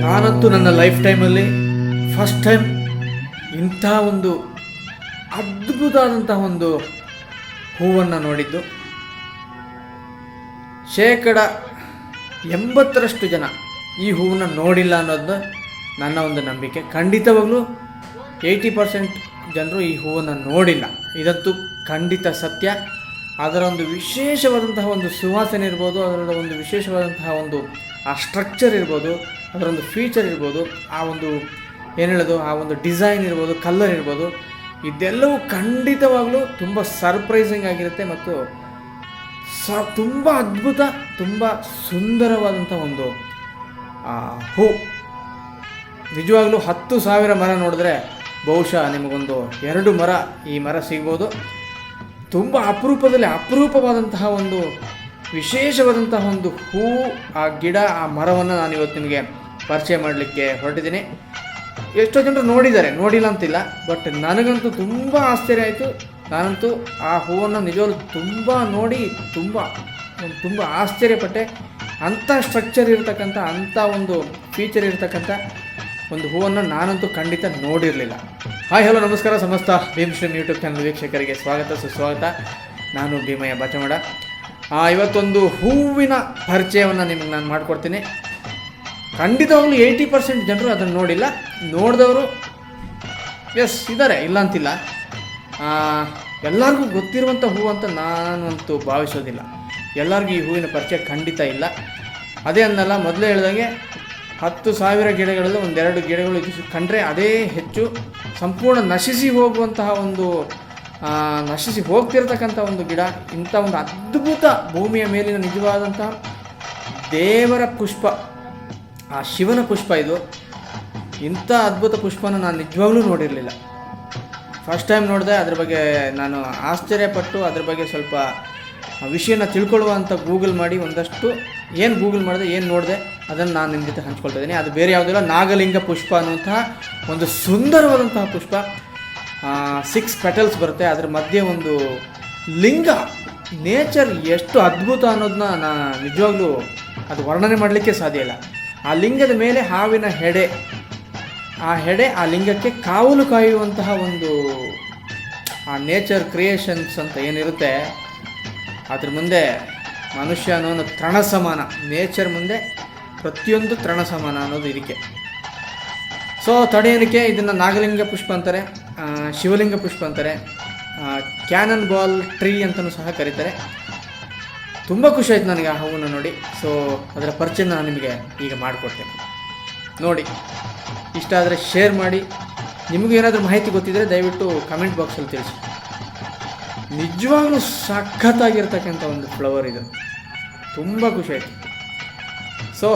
ನಾನಂತೂ ನನ್ನ ಲೈಫ್ ಟೈಮಲ್ಲಿ ಫಸ್ಟ್ ಟೈಮ್ ಇಂಥ ಒಂದು ಅದ್ಭುತವಾದಂತಹ ಒಂದು ಹೂವನ್ನು ನೋಡಿದ್ದು. ಶೇಕಡ ಎಂಬತ್ತರಷ್ಟು ಜನ ಈ ಹೂವನ್ನು ನೋಡಿಲ್ಲ ಅನ್ನೋದು ನನ್ನ ಒಂದು ನಂಬಿಕೆ. ಖಂಡಿತವಾಗಲೂ ಏಯ್ಟಿ ಪರ್ಸೆಂಟ್ ಜನರು ಈ ಹೂವನ್ನು ನೋಡಿಲ್ಲ. ಇದಂತೂ ಖಂಡಿತ ಸತ್ಯ. ಅದರ ಒಂದು ವಿಶೇಷವಾದಂತಹ ಒಂದು ಸುವಾಸನೆ ಇರ್ಬೋದು ಅದರ ಒಂದು ವಿಶೇಷವಾದಂತಹ ಒಂದು, ಆ ಸ್ಟ್ರಕ್ಚರ್ ಇರ್ಬೋದು ಅದರ ಒಂದು ಫೀಚರ್ ಇರ್ಬೋದು, ಆ ಒಂದು, ಏನು ಹೇಳೋದು, ಆ ಒಂದು ಡಿಸೈನ್ ಇರ್ಬೋದು ಕಲರ್ ಇರ್ಬೋದು, ಇದೆಲ್ಲವೂ ಖಂಡಿತವಾಗಲೂ ತುಂಬ ಸರ್ಪ್ರೈಸಿಂಗ್ ಆಗಿರುತ್ತೆ ಮತ್ತು ಸ, ತುಂಬ ಅದ್ಭುತ, ತುಂಬ ಸುಂದರವಾದಂಥ ಒಂದು ಹೂ. ನಿಜವಾಗ್ಲೂ ಹತ್ತು ಸಾವಿರ ಮರ ನೋಡಿದ್ರೆ ಬಹುಶಃ ನಿಮಗೊಂದು ಎರಡು ಮರ ಈ ಮರ ಸಿಗ್ಬೋದು. ತುಂಬ ಅಪರೂಪದಲ್ಲಿ ಅಪರೂಪವಾದಂತಹ ಒಂದು ವಿಶೇಷವಾದಂತಹ ಒಂದು ಹೂ, ಆ ಗಿಡ, ಆ ಮರವನ್ನು ನಾನು ಇವತ್ತು ನಿಮಗೆ ಪರಿಚಯ ಮಾಡಲಿಕ್ಕೆ ಹೊರಟಿದ್ದೀನಿ. ಎಷ್ಟೋ ಜನರು ನೋಡಿದ್ದಾರೆ, ನೋಡಿಲ್ಲ ಅಂತಿಲ್ಲ, ಬಟ್ ನನಗಂತೂ ತುಂಬ ಆಶ್ಚರ್ಯ ಆಯಿತು. ನಾನಂತೂ ಆ ಹೂವನ್ನು ನಿಜವಾಗ್ಲೂ ತುಂಬ ನೋಡಿ ತುಂಬ ತುಂಬ ಆಶ್ಚರ್ಯಪಟ್ಟೆ. ಅಂಥ ಸ್ಟ್ರಕ್ಚರ್ ಇರತಕ್ಕಂಥ, ಅಂಥ ಒಂದು ಫೀಚರ್ ಇರತಕ್ಕಂಥ ಒಂದು ಹೂವನ್ನು ನಾನಂತೂ ಖಂಡಿತ ನೋಡಿರಲಿಲ್ಲ. ಹಾಯ್, ಹಲೋ, ನಮಸ್ಕಾರ ಸಮಸ್ತ ಭೀಮ್ ಶ್ರೀಮ್ ಯೂಟ್ಯೂಬ್ ಚಾನಲ್ ವೀಕ್ಷಕರಿಗೆ ಸ್ವಾಗತ, ಸುಸ್ವಾಗತ. ನಾನು ಭೀಮಯ್ಯ ಬಚಮಡ ಇವತ್ತೊಂದು ಹೂವಿನ ಪರಿಚಯವನ್ನು ನಿಮಗೆ ನಾನು ಮಾಡಿಕೊಡ್ತೀನಿ. ಖಂಡಿತವಾಗ್ಲೂ ಏಯ್ಟಿ ಪರ್ಸೆಂಟ್ ಜನರು ಅದನ್ನು ನೋಡಿಲ್ಲ. ನೋಡಿದವರು ಎಸ್ ಇದ್ದಾರೆ ಇಲ್ಲ ಅಂತಿಲ್ಲ ಎಲ್ಲರಿಗೂ ಗೊತ್ತಿರುವಂಥ ಹೂವು ಅಂತ ನಾನಂತೂ ಭಾವಿಸೋದಿಲ್ಲ. ಎಲ್ಲರಿಗೂ ಈ ಹೂವಿನ ಪರಿಚಯ ಖಂಡಿತ ಇಲ್ಲ. ಅದೇ ಅನ್ನಲ್ಲ, ಮೊದಲೇ ಹೇಳಿದಾಗೆ ಹತ್ತು ಸಾವಿರ ಗಿಡಗಳಲ್ಲಿ ಒಂದೆರಡು ಗಿಡಗಳು ಕಂಡರೆ ಅದೇ ಹೆಚ್ಚು ಸಂಪೂರ್ಣ ನಶಿಸಿ ಹೋಗುವಂತಹ ಒಂದು ನಶಿಸಿ ಹೋಗ್ತಿರ್ತಕ್ಕಂಥ ಒಂದು ಗಿಡ. ಇಂಥ ಒಂದು ಅದ್ಭುತ ಭೂಮಿಯ ಮೇಲಿನ ನಿಜವಾದಂತಹ ದೇವರ ಪುಷ್ಪ. ಆ ಶಿವನ ಪುಷ್ಪ ಇದು. ಇಂಥ ಅದ್ಭುತ ಪುಷ್ಪನ ನಾನು ನಿಜವಾಗ್ಲೂ ನೋಡಿರಲಿಲ್ಲ. ಫಸ್ಟ್ ಟೈಮ್ ನೋಡಿದೆ ಅದ್ರ ಬಗ್ಗೆ ನಾನು ಆಶ್ಚರ್ಯಪಟ್ಟು ಅದ್ರ ಬಗ್ಗೆ ಸ್ವಲ್ಪ ವಿಷಯನ ತಿಳ್ಕೊಳ್ಳುವಂಥ ಗೂಗಲ್ ಮಾಡಿ ಒಂದಷ್ಟು ಏನು ಗೂಗಲ್ ಮಾಡಿದೆ, ಏನು ನೋಡಿದೆ, ಅದನ್ನು ನಾನು ನಿಮ್ಮ ಜೊತೆ ಹಂಚ್ಕೊಳ್ತಾ ಇದ್ದೀನಿ. ಅದು ಬೇರೆ ಯಾವುದಿಲ್ಲ ನಾಗಲಿಂಗ ಪುಷ್ಪ ಅನ್ನುವಂತಹ ಒಂದು ಸುಂದರವಾದಂತಹ ಪುಷ್ಪ. ಸಿಕ್ಸ್ ಪೆಟಲ್ಸ್ ಬರುತ್ತೆ. ಅದರ ಮಧ್ಯೆ ಒಂದು ಲಿಂಗ. ನೇಚರ್ ಎಷ್ಟು ಅದ್ಭುತ ಅನ್ನೋದನ್ನ ನಾ ನಿಜವಾಗ್ಲೂ ಅದು ವರ್ಣನೆ ಮಾಡಲಿಕ್ಕೆ ಸಾಧ್ಯ ಇಲ್ಲ. ಆ ಲಿಂಗದ ಮೇಲೆ ಹಾವಿನ ಹೆಡೆ. ಆ ಹೆಡೆ ಆ ಲಿಂಗಕ್ಕೆ ಕಾವಲು ಕಾಯುವಂತಹ ಒಂದು, ಆ ನೇಚರ್ ಕ್ರಿಯೇಷನ್ಸ್ ಅಂತ ಏನಿರುತ್ತೆ ಅದ್ರ ಮುಂದೆ ಮನುಷ್ಯ ಅನ್ನೋನು ತೃಣ ಸಮಾನ. ನೇಚರ್ ಮುಂದೆ ಪ್ರತಿಯೊಂದು ತೃಣ ಸಮಾನ ಅನ್ನೋದು ಇದಕ್ಕೆ. ಸೊ ತಡೆಯೋದಕ್ಕೆ ಇದನ್ನು ನಾಗಲಿಂಗ ಪುಷ್ಪ ಅಂತಾರೆ ಶಿವಲಿಂಗ ಪುಷ್ಪ ಅಂತಾರೆ ಕ್ಯಾನನ್ ಬಾಲ್ ಟ್ರೀ ಅಂತಲೂ ಸಹ ಕರೀತಾರೆ. ತುಂಬ ಖುಷಿ ಆಯ್ತು ನನಗೆ ಆ ಹೂವನ್ನು ನೋಡಿ. ಸೊ ಅದರ ಪರಿಚಯ ನಾನು ನಿಮಗೆ ಈಗ ಮಾಡಿಕೊಡ್ತೇನೆ. ನೋಡಿ, ಇಷ್ಟ ಆದರೆ ಶೇರ್ ಮಾಡಿ. ನಿಮಗೂ ಏನಾದರೂ ಮಾಹಿತಿ ಗೊತ್ತಿದ್ದರೆ ದಯವಿಟ್ಟು ಕಮೆಂಟ್ ಬಾಕ್ಸಲ್ಲಿ ತಿಳಿಸಿ. ನಿಜವಾಗ್ಲೂ ಸಖತ್ತಾಗಿರ್ತಕ್ಕಂಥ ಒಂದು ಫ್ಲವರ್ ಇದು. ತುಂಬ ಖುಷಿ ಆಯಿತು. ಸೊ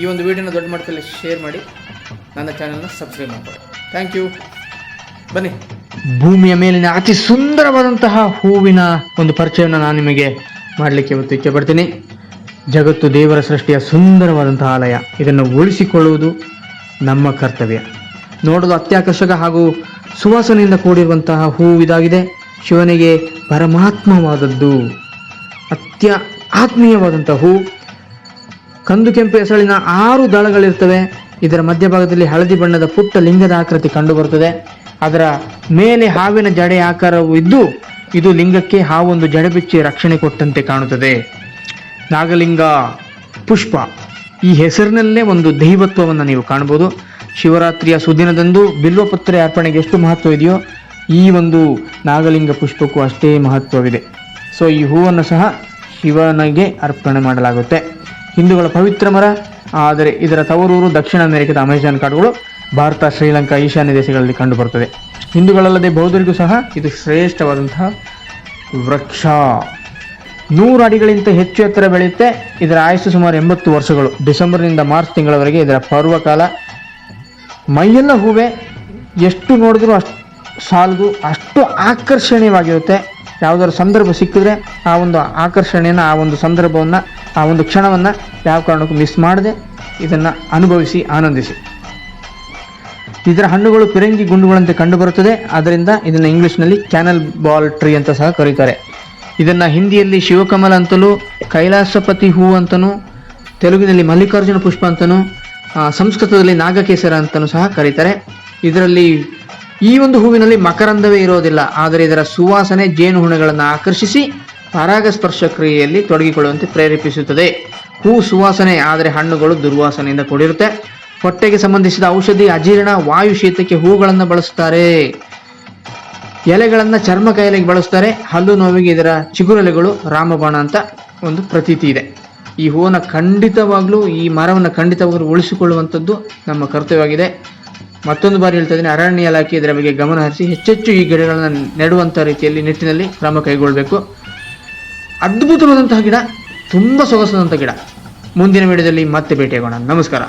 ಈ ಒಂದು ವಿಡಿಯೋನ ದೊಡ್ಡ ಮಟ್ಟದಲ್ಲಿ ಶೇರ್ ಮಾಡಿ, ನನ್ನ ಚಾನಲ್ನ ಸಬ್ಸ್ಕ್ರೈಬ್ ಮಾಡ್ಕೊಳ್ಳಿ. ಥ್ಯಾಂಕ್ ಯು ಬನ್ನಿ. ಭೂಮಿಯ ಮೇಲಿನ ಅತಿ ಸುಂದರವಾದಂತಹ ಹೂವಿನ ಒಂದು ಪರಿಚಯವನ್ನು ನಾನು ನಿಮಗೆ ಮಾಡಲಿಕ್ಕೆ ಇವತ್ತು ಇಚ್ಛೆ ಪಡ್ತೀನಿ. ಜಗತ್ತು ದೇವರ ಸೃಷ್ಟಿಯ ಸುಂದರವಾದಂತಹ ಆಲಯ. ಇದನ್ನು ಉಳಿಸಿಕೊಳ್ಳುವುದು ನಮ್ಮ ಕರ್ತವ್ಯ. ನೋಡಲು ಅತ್ಯಾಕರ್ಷಕ ಹಾಗೂ ಸುವಾಸನೆಯಿಂದ ಕೂಡಿರುವಂತಹ ಹೂವು ಇದಾಗಿದೆ. ಶಿವನಿಗೆ ಪರಮಾತ್ಮವಾದದ್ದು, ಅತ್ಯ ಆತ್ಮೀಯವಾದಂತಹ. ಹೂ ಕಂದು ಕೆಂಪು ಹೆಸಳಿನ ಆರು ದಳಗಳಿರ್ತವೆ. ಇದರ ಮಧ್ಯಭಾಗದಲ್ಲಿ ಹಳದಿ ಬಣ್ಣದ ಪುಟ್ಟ ಲಿಂಗದ ಆಕೃತಿ ಕಂಡುಬರುತ್ತದೆ. ಅದರ ಮೇಲೆ ಹಾವಿನ ಜಡೆ ಆಕಾರವು ಇದ್ದು, ಇದು ಲಿಂಗಕ್ಕೆ ಹಾವೊಂದು ಜಡೆ ಬಿಚ್ಚಿ ರಕ್ಷಣೆ ಕೊಟ್ಟಂತೆ ಕಾಣುತ್ತದೆ. ನಾಗಲಿಂಗ ಪುಷ್ಪ. ಈ ಹೆಸರಿನಲ್ಲೇ ಒಂದು ದೈವತ್ವವನ್ನು ನೀವು ಕಾಣಬಹುದು. ಶಿವರಾತ್ರಿಯ ಸುದಿನದಂದು ಬಿಲ್ವಪತ್ರೆ ಅರ್ಪಣೆಗೆ ಎಷ್ಟು ಮಹತ್ವ ಇದೆಯೋ ಈ ಒಂದು ನಾಗಲಿಂಗ ಪುಷ್ಪಕ್ಕೂ ಅಷ್ಟೇ ಮಹತ್ವವಿದೆ. ಸೊ ಈ ಹೂವನ್ನು ಸಹ ಶಿವನಿಗೆ ಅರ್ಪಣೆ ಮಾಡಲಾಗುತ್ತೆ. ಹಿಂದೂಗಳ ಪವಿತ್ರ ಮರ, ಆದರೆ ಇದರ ತವರೂರು ದಕ್ಷಿಣ ಅಮೆರಿಕದ ಅಮೆಜಾನ್ ಕಾಡುಗಳು ಭಾರತ, ಶ್ರೀಲಂಕಾ, ಈಶಾನ್ಯ ದೇಶಗಳಲ್ಲಿ ಕಂಡುಬರುತ್ತದೆ. ಹಿಂದೂಗಳಲ್ಲದೆ ಬೌದ್ಧರಿಗೂ ಸಹ ಇದು ಶ್ರೇಷ್ಠವಾದಂತಹ ವೃಕ್ಷ. ನೂರು ಅಡಿಗಳಿಗಿಂತ ಹೆಚ್ಚು ಎತ್ತರ ಬೆಳೆಯುತ್ತೆ. ಇದರ ಆಯಸ್ಸು ಸುಮಾರು ಎಂಬತ್ತು ವರ್ಷಗಳು. ಡಿಸೆಂಬರ್ನಿಂದ ಮಾರ್ಚ್ ತಿಂಗಳವರೆಗೆ ಇದರ ಪರ್ವಕಾಲ. ಮೈಯೆಲ್ಲ ಹೂವೆ. ಎಷ್ಟು ನೋಡಿದ್ರೂ ಅಷ್ಟು ಸಾಲದು ಅಷ್ಟು ಆಕರ್ಷಣೀಯವಾಗಿರುತ್ತೆ. ಯಾವುದಾದ್ರು ಸಂದರ್ಭ ಸಿಕ್ಕಿದ್ರೆ ಆ ಒಂದು ಆಕರ್ಷಣೆಯನ್ನು, ಆ ಒಂದು ಸಂದರ್ಭವನ್ನು, ಆ ಒಂದು ಕ್ಷಣವನ್ನು ಯಾವ ಕಾರಣಕ್ಕೂ ಮಿಸ್ ಮಾಡದೆ ಇದನ್ನು ಅನುಭವಿಸಿ, ಆನಂದಿಸಿ. ಇದರ ಹಣ್ಣುಗಳು ಪಿರಂಗಿ ಗುಂಡುಗಳಂತೆ ಕಂಡುಬರುತ್ತದೆ. ಆದ್ದರಿಂದ ಇದನ್ನು ಇಂಗ್ಲೀಷ್ನಲ್ಲಿ ಕ್ಯಾನಲ್ ಬಾಲ್ ಟ್ರೀ ಅಂತ ಸಹ ಕರೀತಾರೆ. ಇದನ್ನು ಹಿಂದಿಯಲ್ಲಿ ಶಿವಕಮಲ ಅಂತಲೂ, ಕೈಲಾಸಪತಿ ಹೂ ಅಂತಲೂ ತೆಲುಗಿನಲ್ಲಿ ಮಲ್ಲಿಕಾರ್ಜುನ ಪುಷ್ಪ ಅಂತಲೂ ಸಂಸ್ಕೃತದಲ್ಲಿ ನಾಗಕೇಸರ ಅಂತಲೂ ಸಹ ಕರೀತಾರೆ. ಇದರಲ್ಲಿ ಈ ಒಂದು ಹೂವಿನಲ್ಲಿ ಮಕರಂದವೇ ಇರೋದಿಲ್ಲ. ಆದರೆ ಇದರ ಸುವಾಸನೆ ಜೇನುಹುಣಗಳನ್ನು ಆಕರ್ಷಿಸಿ ಪರಾಗಸ್ಪರ್ಶ ಕ್ರಿಯೆಯಲ್ಲಿ ತೊಡಗಿಕೊಳ್ಳುವಂತೆ ಪ್ರೇರೇಪಿಸುತ್ತದೆ. ಹೂ ಸುವಾಸನೆ, ಆದರೆ ಹಣ್ಣುಗಳು ದುರ್ವಾಸನೆಯಿಂದ ಕೂಡಿರುತ್ತೆ. ಹೊಟ್ಟೆಗೆ ಸಂಬಂಧಿಸಿದ ಔಷಧಿ ಅಜೀರ್ಣ ವಾಯು ಶೀತಕ್ಕೆ ಹೂಗಳನ್ನು ಬಳಸುತ್ತಾರೆ ಎಲೆಗಳನ್ನು ಚರ್ಮ ಕಾಯಿಲೆಗೆ ಬಳಸ್ತಾರೆ. ಹಲ್ಲು ನೋವಿಗೆ ಇದರ ಚಿಗುರೆಲೆಗಳು ರಾಮಬಾಣ ಅಂತ ಒಂದು ಪ್ರತೀತಿ ಇದೆ. ಈ ಹೂವನ್ನು ಖಂಡಿತವಾಗಲೂ, ಈ ಮರವನ್ನು ಖಂಡಿತವಾಗಲೂ ಉಳಿಸಿಕೊಳ್ಳುವಂಥದ್ದು ನಮ್ಮ ಕರ್ತವ್ಯವಾಗಿದೆ. ಮತ್ತೊಂದು ಬಾರಿ ಹೇಳ್ತಾ ಇದ್ದೀನಿ, ಅರಣ್ಯ ಇಲಾಖೆ ಇದರ ಬಗ್ಗೆ ಗಮನ ಹರಿಸಿ ಹೆಚ್ಚೆಚ್ಚು ಈ ಗಿಡಗಳನ್ನು ನೆಡುವಂಥ ರೀತಿಯಲ್ಲಿ ನಿಟ್ಟಿನಲ್ಲಿ ಕ್ರಮ ಕೈಗೊಳ್ಳಬೇಕು ಅದ್ಭುತವಾದಂತಹ ಗಿಡ, ತುಂಬ ಸೊಗಸಾದಂಥ ಗಿಡ. ಮುಂದಿನ ವಿಡಿಯೋದಲ್ಲಿ ಮತ್ತೆ ಭೇಟಿಯಾಗೋಣ. ನಮಸ್ಕಾರ.